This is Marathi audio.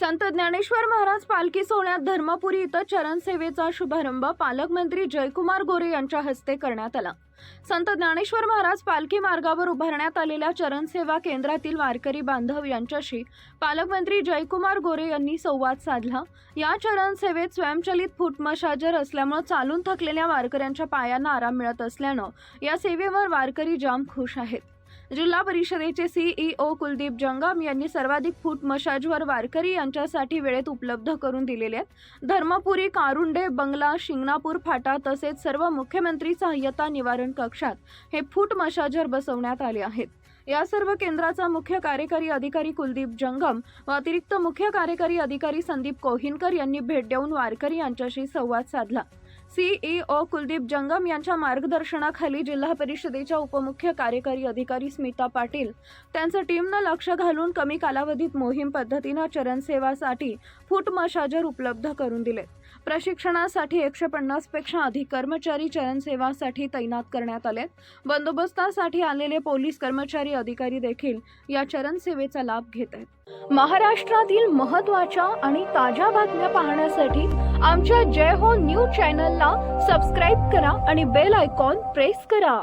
संत ज्ञानेश्वर महाराज पालखी सोहळ्यात धर्मपुरी इथं चरण सेवेचा शुभारंभ पालकमंत्री जयकुमार गोरे यांच्या हस्ते करण्यात आला. संत ज्ञानेश्वर महाराज पालखी मार्गावर उभारण्यात आलेल्या चरण सेवा केंद्रातील वारकरी बांधव यांच्याशी पालकमंत्री जयकुमार गोरे यांनी संवाद साधला. या चरण सेवेत स्वयंचलित फूट मशाजर असल्यामुळे चालून थकलेल्या वारकऱ्यांच्या पायांना आराम मिळत असल्यानं या सेवेवर वारकरी जाम खुश आहेत. जिल्हा परिषदेचे सीईओ कुलदीप जंगम यांनी सर्वाधिक फूट मशाजवर वारकरी यांच्यासाठी वेळेत उपलब्ध करून दिलेले आहेत. धर्मपुरी कारुंडे बंगला शिंगणापूर फाटा तसेच सर्व मुख्यमंत्री सहाय्यता निवारण कक्षात हे फूट मशाजर बसवण्यात आले आहेत. या सर्व केंद्राचा मुख्य कार्यकारी अधिकारी कुलदीप जंगम व अतिरिक्त मुख्य कार्यकारी अधिकारी संदीप कोहिनकर यांनी भेट देऊन वारकरी यांच्याशी संवाद साधला. सीईओ कुलदीप जंगम यांच्या मार्गदर्शनाखाली जिल्हा परिषदेच्या उपमुख्य कार्यकारी अधिकारी स्मिता पाटील त्यांचं टीमनं लक्ष घालून कमी कालावधीत मोहीम पद्धतीनं चरणसेवासाठी फूट मशाजर उपलब्ध करून दिले प्रशिक्षणासाठी एकशे पन्नासपेक्षा अधिक कर्मचारी चरणसेवासाठी तैनात करण्यात आले बंदोबस्तासाठी आलेले पोलीस कर्मचारी अधिकारी देखील या चरणसेवेचा लाभ घेत आहेत. महाराष्ट्रातील महत्त्वाच्या आणि ताज्या बातम्या पाहण्यासाठी आमच्या जय हो न्यूज चॅनलला सबस्क्राईब करा आणि बेल आयकॉन प्रेस करा.